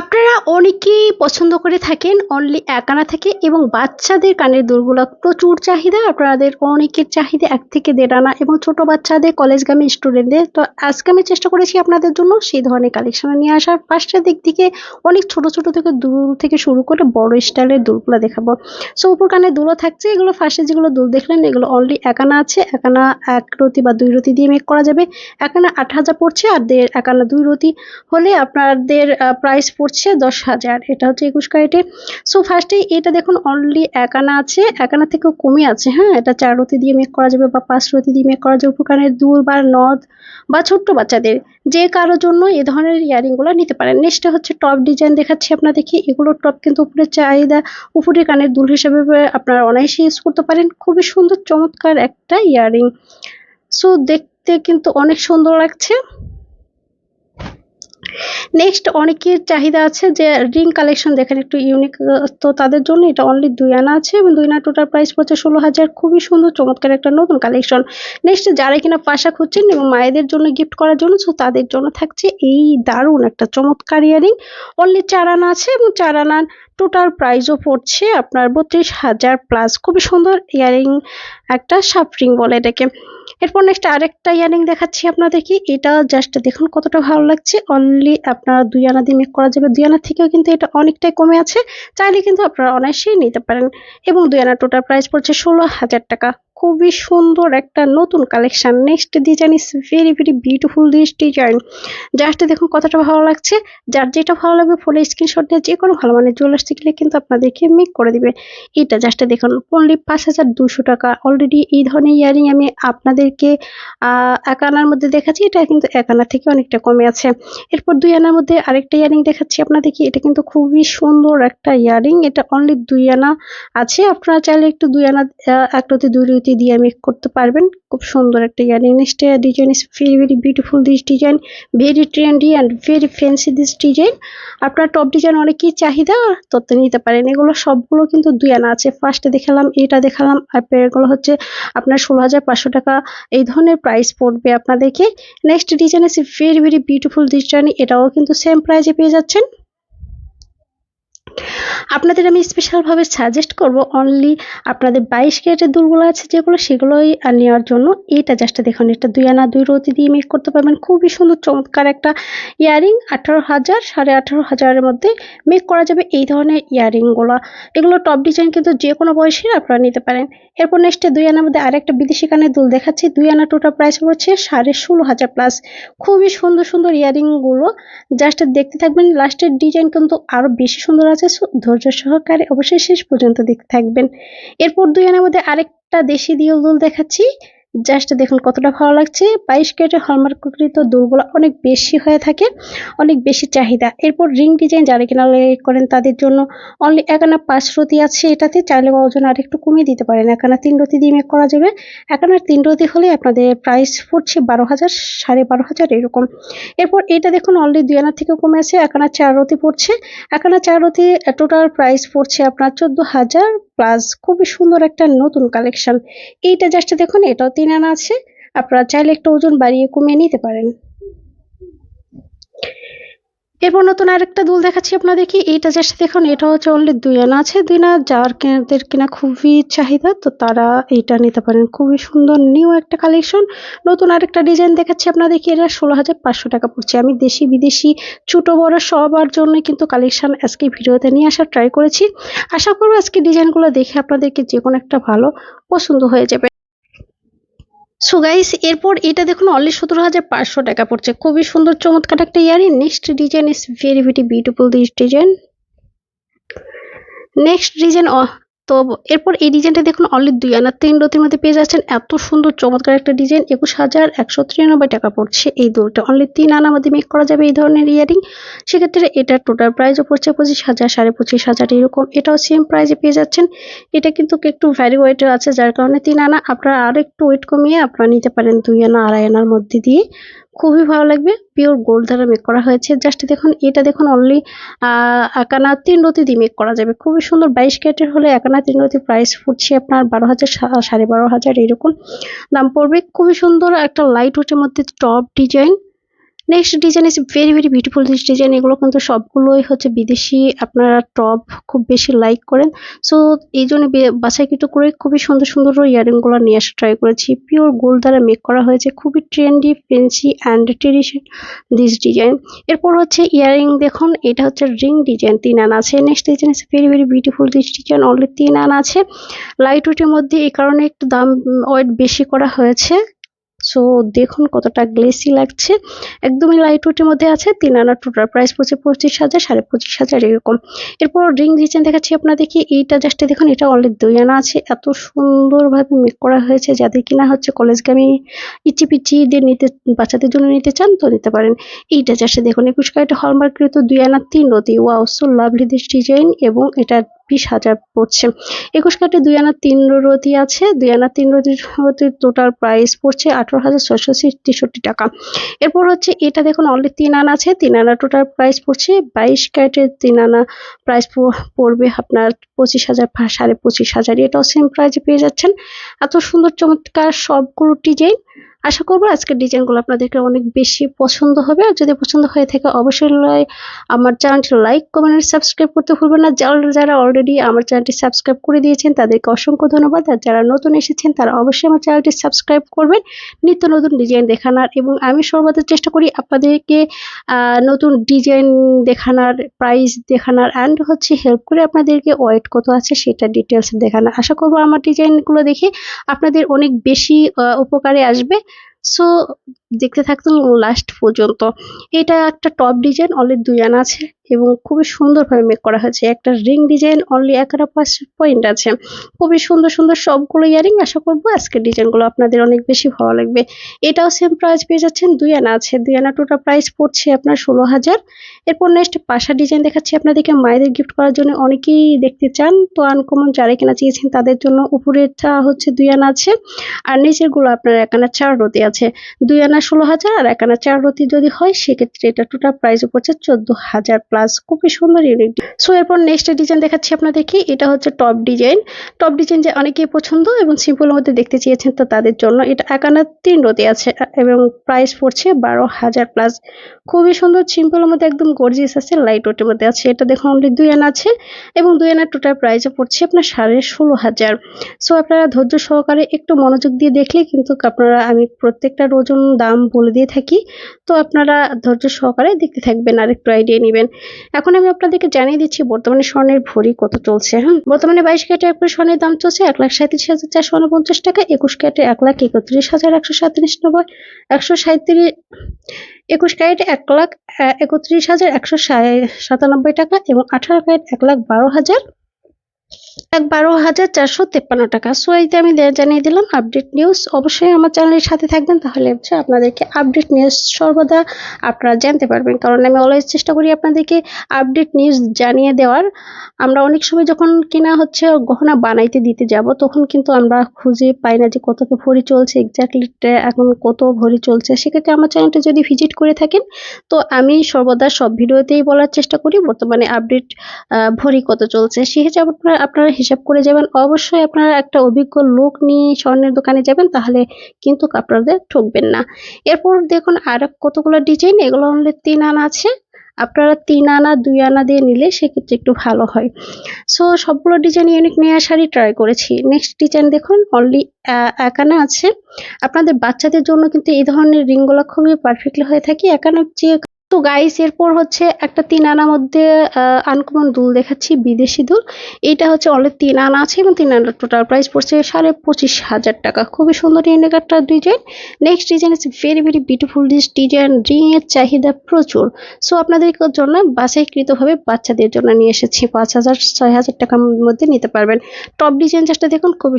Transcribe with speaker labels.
Speaker 1: আপনারা অনেকেই পছন্দ করে থাকেন অনলি এক আনা থেকে এবং বাচ্চাদের কানের দুলগুলো প্রচুর চাহিদা। আপনাদের অনেকের চাহিদা এক থেকে দেড় আনা এবং ছোট বাচ্চাদের কলেজগামী স্টুডেন্টদের তো আজকে আমি চেষ্টা করেছি আপনাদের জন্য সেই ধরনের কালেকশন নিয়ে আসার। ফার্স্টের দিক থেকে অনেক ছোট ছোট থেকে দুল থেকে শুরু করে বড় স্টাইলের দুলগুলো দেখাবো। সো উপর কানের দুলও থাকছে। এগুলো ফার্স্টে যেগুলো দুল দেখলেন, এগুলো অনলি এক আনা আছে। এক আনা এক রতি বা দুই রতি দিয়ে মেক করা যাবে। এক আনা আট হাজার পড়ছে আর দেড় এক আনা দুই রতি হলে আপনাদের প্রাইস পড়ছে দশ হাজার। এটা হচ্ছে একুশ ক্যারেটে। সো ফার্স্টে এটা দেখুন অনলি একানা আছে। এক আনা থেকেও কমে আছে হ্যাঁ? এটা চার রতি দিয়ে মেক করা যাবে বা পাঁচ রতি দিয়ে মেক করা যাবে। উপকানের দুল বা নদ বা ছোট্ট বাচ্চাদের যে কারোর জন্য এ ধরনের ইয়ারিংগুলো নিতে পারেন। নেক্সটে হচ্ছে টপ ডিজাইন দেখাচ্ছি আপনাদেরকে। এগুলোর টপ কিন্তু উপরে চাহিদা, উপরে কানের দুল হিসেবে আপনারা অনায়াসে ইউজ করতে পারেন। খুবই সুন্দর, চমৎকার একটা ইয়ারিং। সো দেখতে কিন্তু অনেক সুন্দর লাগছে। নেক্সট অনেকের চাহিদা আছে যে রিং কালেকশন দেখেন একটু ইউনিক তো তাদের জন্য এটা অনলি দুই আনা আছে এবং দুই আনা টোটাল প্রাইস পড়ছে ষোলো হাজার। খুবই সুন্দর, চমৎকার একটা নতুন কালেকশন নেক্সট যারা কিনা পাশা খুঁজছেন এবং মায়েদের জন্য গিফট করার জন্য সো তাদের জন্য থাকছে এই দারুণ একটা চমৎকার ইয়ারিং অনলি চার আনা আছে এবং চার আনার টোটাল প্রাইসও পড়ছে আপনার বত্রিশ হাজার প্লাস খুবই সুন্দর ইয়ারিং একটা সাপ রিং বলে এটাকে। এরপর নেক্সট আরেকটা ইয়ারিং দেখাচ্ছি আপনাদেরকে। এটা জাস্ট দেখুন কতটা ভালো লাগছে। অনলি আপনারা দুই আনা দিয়ে মেক করা যাবে। দুই আনা থেকেও কিন্তু এটা অনেকটাই কমে আছে। চাইলে কিন্তু আপনারা অনায়াসেই নিতে পারেন। এবং দুই আনা টোটাল প্রাইস পড়ছে ষোলো হাজার টাকা। খুবই সুন্দর একটা নতুন collection next design is very very beautiful this design just দেখুন কতটা ভালো লাগছে। যার যেটা ভালো লাগবে ফোনে স্ক্রিনশট নিয়ে যে কোনো ভালো মানে জুয়েলার্স থেকে কিন্তু আপনাদেরকে মেক করে দিবে। এটা জাস্ট দেখুন অনলি পাঁচ হাজার দুশো টাকা। অলরেডি এই ধরনের ইয়ারিং আমি আপনাদেরকে এক আনার মধ্যে দেখাচ্ছি। এটা কিন্তু এক আনার থেকে অনেকটা কমে আছে। এরপর দুই আনার মধ্যে আরেকটা ইয়ারিং দেখাচ্ছি আপনাদেরকে। এটা কিন্তু খুবই সুন্দর একটা ইয়ারিং এটা অনলি দুই আনা আছে। আপনারা চাইলে একটু দুই আনা একটাতে দুই রুটি দিয়ে মেক করতে পারবেন। খুব সুন্দর একটা earring next design is very very beautiful this design very trendy and very fancy this design আপনার টপ ডিজাইন অনেকই চাহিদা তত নিতে পারেন। এগুলো সবগুলো কিন্তু দুই আনা আছে। ফার্স্টে দেখালাম, এটা দেখালাম, আর এগুলো হচ্ছে আপনার ষোলো হাজার পাঁচশো টাকা। এই ধরনের প্রাইস পড়বে আপনাদেরকে। Next design is very very beautiful design এটাও কিন্তু সেম প্রাইসে পেয়ে যাচ্ছেন। আপনাদের আমি স্পেশালভাবে সাজেস্ট করব অনলি আপনাদের বাইশ ক্যারেটের দুলগুলো আছে যেগুলো, সেগুলোই নেওয়ার জন্য। এইটা জাস্ট দেখুন, এটা দুই আনা দুই রতি দিয়ে মেক করতে পারবেন। খুবই সুন্দর, চমৎকার একটা ইয়ারিং, আঠারো হাজার, সাড়ে আঠারো হাজারের মধ্যে মেক করা যাবে এই ধরনের ইয়ারিংগুলো। এগুলো টপ ডিজাইন কিন্তু যে কোনো বয়সের আপনারা নিতে পারেন। এরপর নেক্সটে দুই আনার মধ্যে আরেকটা বিদেশি কানের দুল দেখাচ্ছি। দুই আনা টোটাল প্রাইস পড়ছে সাড়ে ষোলো হাজার প্লাস খুবই সুন্দর সুন্দর ইয়ারিংগুলো। জাস্ট দেখতে থাকবেন লাস্টের ডিজাইন কিন্তু আরও বেশি সুন্দর আছে। ধৈর্য সহকারে অবশ্যই শেষ পর্যন্ত দেখতে থাকবেন। এরপর দুই আনার মধ্যে আরেকটা দেশি দিয়ে দুল দেখাচ্ছি। জাস্ট দেখুন কতটা ভালো লাগছে। বাইশ ক্যারেটের হলমার্ককৃত দুলগুলো অনেক বেশি হয়ে থাকে, অনেক বেশি চাহিদা। এরপর রিং ডিজাইন যারা কিনা করেন তাদের জন্য অনলি একানা পাঁচ রতি আছে এটাতে। চাইলে ওজন আর একটু কমিয়ে দিতে পারেন। একানা তিন রতি দিয়ে মেক করা যাবে। একানার তিন রতি হলে আপনাদের প্রাইস পড়ছে বারো হাজার, সাড়ে বারো হাজার এরকম। এরপর এটা দেখুন অলরেডি দুই আনার থেকে কমে আছে একানা চার রতি পড়ছে। একানা চার রতি টোটাল প্রাইস পড়ছে আপনার চোদ্দ হাজার প্লাস খুবই সুন্দর একটা নতুন কালেকশন এইটা জাস্ট দেখুন, এটাও তিন আনা আছে। আপনারা চাইলে একটু ওজন বাড়িয়ে কমিয়ে নিতে পারেন। এরপর নতুন আরেকটা দুল দেখাচ্ছি আপনাদেরকে। এইটা জাস্ট দেখুন, এটা হচ্ছে অনলি দুই আনা আছে। দুই না যার কেনাদের কিনা খুবই চাহিদা, তো তারা এইটা নিতে পারেন। খুবই সুন্দর নিউ একটা কালেকশন নতুন আরেকটা ডিজাইন দেখাচ্ছি আপনাদেরকে। এটা ষোলো হাজার পাঁচশো টাকা পড়ছে। আমি দেশি বিদেশি, ছোটো বড় সবার জন্য কিন্তু কালেকশন আজকে ভিডিওতে নিয়ে আসার ট্রাই করেছি। আশা করব আজকে ডিজাইনগুলো দেখে আপনাদেরকে যে কোনো একটা ভালো পছন্দ হয়ে যাবে। সো গাইস এরপর এটা দেখুন অনলি সতেরো হাজার পাঁচশো টাকা পড়ছে। খুবই সুন্দর, চমৎকার একটা earring. Next design is very very beautiful this design next design তো এরপর এই ডিজাইনটা দেখুন অনলি দুই আনা, তিন রতির মধ্যে পেয়ে যাচ্ছেন। এত সুন্দর, চমৎকার একটা ডিজাইন একুশ হাজার একশো তিরানব্বই টাকা পড়ছে এই দুটো। অনলি তিন আনার মধ্যে মেক করা যাবে এই ধরনের ইয়ারিং। সেক্ষেত্রে এটার টোটাল প্রাইসও পড়ছে পঁচিশ হাজার, সাড়ে পঁচিশ হাজার এরকম। এটাও সেম প্রাইসে পেয়ে যাচ্ছেন। এটা কিন্তু একটু ভ্যারি ওয়েট আছে, যার কারণে তিন আনা। আপনারা আরও একটু ওয়েট কমিয়ে আপনারা নিতে পারেন দুই আনা, আড়াই আনার মধ্যে দিয়ে। খুবই ভালো লাগবে। পিওর গোল্ড দ্বারা মেক করা হয়েছে। জাস্ট দেখুন, এটা দেখুন অনলি একানা তিন রতি দিয়ে মেক করা যাবে। খুবই সুন্দর বাইশ ক্যারেটের হলে একানা তিন রতি প্রাইস ফুটছে আপনার বারো হাজার সাড়ে বারো হাজার এরকম দাম পড়বে। খুবই সুন্দর একটা লাইট ওয়েটের মধ্যে top design next design is very very beautiful this design এগুলো কিন্তু সবগুলোই হচ্ছে বিদেশি, আপনারা টপ খুব বেশি লাইক করেন। সো এই জন্য বাছাইকৃত করে খুবই সুন্দর সুন্দর ইয়ারিংগুলো নিয়ে আসা ট্রাই করেছি। পিওর গোল্ড দ্বারা মেক করা হয়েছে, খুবই trendy fancy and tradition this design এরপর হচ্ছে ইয়ারিং দেখুন, এটা হচ্ছে রিং ডিজাইন তিন আনা আছে। Next design is very very beautiful this design only তিন আনা আছে। লাইট ওয়েটের মধ্যে এই কারণে একটু দাম ওয়েট বেশি করা হয়েছে। সো দেখুন কতটা গ্লেসি লাগছে। একদমই লাইট ওয়েটের মধ্যে আছে, তিন আনা টোটাল প্রাইস পড়ছে পঁচিশ হাজার, সাড়ে পঁচিশ হাজার এরকম। এরপর রিং ডিজাইন দেখাচ্ছি আপনাদেরকে, এইটা জাস্ট দেখুন, এটা অলরেডি দুই আনা আছে। এত সুন্দরভাবে মেক করা হয়েছে, যাদের কিনা হচ্ছে কলেজগামী ইচি পিচিদের নিতে, বাচ্চাদের জন্য নিতে চান, তো নিতে পারেন। এইটা জাস্ট দেখুন, একুশ ক্যারেটে হলমার্কৃত দুই আনা তিন রতি। Wow so lovely this design এবং এটা বিশ হাজার পড়ছে। একুশ কাটে দুই আনা তিন রতি আছে। দুই আনা তিন রতির টোটাল প্রাইস পড়ছে আঠারো হাজার ছয়শো তেষট্টি টাকা। এরপর হচ্ছে এটা দেখুন অনলি তিন আনা আছে। তিন আনা টোটাল প্রাইস পড়ছে বাইশ ক্যারেটের তিন আনা প্রাইস পড়বে আপনার পঁচিশ হাজার সাড়ে পঁচিশ হাজার এটাও সেম প্রাইসে পেয়ে যাচ্ছেন। এত সুন্দর চমৎকার সবগুলো ডিজাইন। আশা করব আজকের ডিজাইনগুলো আপনাদেরকে অনেক বেশি পছন্দ হবে। আর যদি পছন্দ হয়ে থাকে, অবশ্যই আমার চ্যানেলটি লাইক কমেন্ট সাবস্ক্রাইব করতে ভুলবেন না। যারা যারা অলরেডি আমার চ্যানেলটি সাবস্ক্রাইব করে দিয়েছেন, তাদেরকে অসংখ্য ধন্যবাদ। আর যারা নতুন এসেছেন, তারা অবশ্যই আমার চ্যানেলটি সাবস্ক্রাইব করবেন। নিত্য নতুন ডিজাইন দেখানোর এবং আমি সর্বদা চেষ্টা করি আপনাদেরকে নতুন ডিজাইন দেখানোর প্রাইস দেখানোর অ্যান্ড হচ্ছে হেল্প করে আপনাদেরকে ওয়েট কত আছে সেটা ডিটেলস দেখানোর। আশা করব আমার ডিজাইনগুলো দেখে আপনাদের অনেক বেশি উপকারে আসবে। সো দেখতে থাকতুন লাস্ট পর্যন্ত। এটা একটা টপ ডিজাইন অনলি দুই আনা আছে এবং খুবই সুন্দরভাবে মেক করা হয়েছে। একটা রিং ডিজাইন অনলি এক আনা পাঁচ পয়েন্ট আছে। খুবই সুন্দর সুন্দর সবগুলো ইয়ারিং আশা করব আজকের ডিজাইনগুলো আপনাদের অনেক বেশি ভালো লাগবে। এটাও সেম প্রাইস পেয়ে যাচ্ছেন, দুই আনা আছে। দুই আনা টোটাল প্রাইস পড়ছে আপনার ষোলো হাজার। এরপর নেক্সট পাশা ডিজাইন দেখাচ্ছি আপনাদেরকে। মায়েদের গিফট করার জন্য অনেকেই দেখতে চান, তো আনকমন যারা কিনা চেয়েছেন তাদের জন্য উপরেরটা হচ্ছে দুই আনা আছে। আর নিচেরগুলো আপনার এক আনা চার রতি আছে। দুই আনা ষোলো হাজার আর এক আনা চার রতি যদি হয়, সেক্ষেত্রে এটা টোটাল প্রাইস পড়ছে চোদ্দ হাজার প্লাস খুবই সুন্দর ইউনিক সো এরপর নেক্সট ডিজাইন দেখাচ্ছি আপনাদেরকে। এটা হচ্ছে টপ ডিজাইন টপ ডিজাইন যে অনেকেই পছন্দ এবং সিম্পলের মধ্যে দেখতে চেয়েছেন তো তাদের জন্য। এটা এক আনা তিন রতি আছে এবং প্রাইস পড়ছে বারো হাজার প্লাস খুবই সুন্দর সিম্পলের মধ্যে একদম গর্জিয়াস আছে লাইট ওয়েটের মধ্যে আছে। এটা দেখুন অনলি দুই আনা আছে এবং দুই আনার টোটাল প্রাইসও পড়ছে আপনার সাড়ে ষোলো হাজার। সো আপনারা ধৈর্য সহকারে একটু মনোযোগ দিয়ে দেখলে কিন্তু আপনারা, আমি প্রত্যেকটা ওজন দাম বলে দিয়ে থাকি। তো আপনারা ধৈর্য সহকারে দেখতে থাকবেন আর একটু আইডিয়া নেবেন। এখন আমি আপনাদেরকে জানিয়ে দিচ্ছি, বর্তমানে স্বর্ণের ভরি কত চলছে হ্যাঁ বর্তমানে বাইশ ক্যারেটে এক স্বর্ণের দাম চলছে এক লাখ সাঁত্রিশ হাজার চারশো উনপঞ্চাশ টাকা, একুশ ক্যারেটে এক লাখ একত্রিশ হাজার একশো সাঁত্রিশ নব্বই একশো সাঁত্রিশ একুশ ক্যারেটে এক লাখ একত্রিশ হাজার একশো সাতানব্বই টাকা এবং আঠারো ক্যারেট এক লাখ বারো হাজার এক বারো হাজার চারশো তেপ্পান্ন টাকা। সো এইতে আমি জানিয়ে দিলাম আপডেট নিউজ অবশ্যই আমার চ্যানেলের সাথে থাকবেন, তাহলে হচ্ছে আপনাদেরকে আপডেট নিউজ সর্বদা আপনারা জানতে পারবেন। কারণ আমি অলওয়েজ চেষ্টা করি আপনাদেরকে আপডেট নিউজ জানিয়ে দেওয়ার। আমরা অনেক সময় যখন কিনা হচ্ছে, গহনা বানাইতে দিতে যাব, তখন কিন্তু আমরা খুঁজে পাই না যে কত ভরি চলছে এক্স্যাক্টলি এখন কত ভরি চলছে। সেক্ষেত্রে আমার চ্যানেলটা যদি ভিজিট করে থাকেন, তো আমি সর্বদা সব ভিডিওতেই বলার চেষ্টা করি, বর্তমানে আপডেট ভরি কত চলছে। হিসাবে আপনারা আপনারা হিসাব করে যাবেন। অবশ্যই আপনারা একটা অভিজ্ঞ লোক নিয়ে স্বর্ণের দোকানে যাবেন, তাহলে কিন্তু আপনাদের ঠকবেন না। এরপর দেখুন আর কতগুলো ডিজাইন, এগুলো অনলি তিন আনা আছে। আপনারা তিন আনা, দুই আনা দিয়ে নিলে সেক্ষেত্রে একটু ভালো হয়। সো সবগুলো ডিজাইন ইউনিক নিয়ে আসারই ট্রাই করেছি। নেক্সট ডিজাইন দেখুন অনলি এক আনা আছে। আপনাদের বাচ্চাদের জন্য কিন্তু এই ধরনের রিংগুলো খুবই পারফেক্টলি হয়ে থাকে। এক আনার চেয়ে তো গাইস এরপর হচ্ছে একটা তিন আনা মধ্যে আনকমন দুল দেখাচ্ছি, বিদেশি দুল। এটা হচ্ছে অনলি তিন আনা আছে এবং তিন আনার টোটাল প্রাইস পড়ছে সাড়ে পঁচিশ হাজার টাকা। খুবই সুন্দর unique design next design is very very beautiful this design ring এর চাহিদা প্রচুর। সো আপনাদের জন্য বাছাইকৃতভাবে বাচ্চাদের জন্য নিয়ে এসেছি। পাঁচ হাজার, ছয় হাজার টাকার মধ্যে নিতে পারবেন। টপ ডিজাইন জাস্টটা দেখুন, খুবই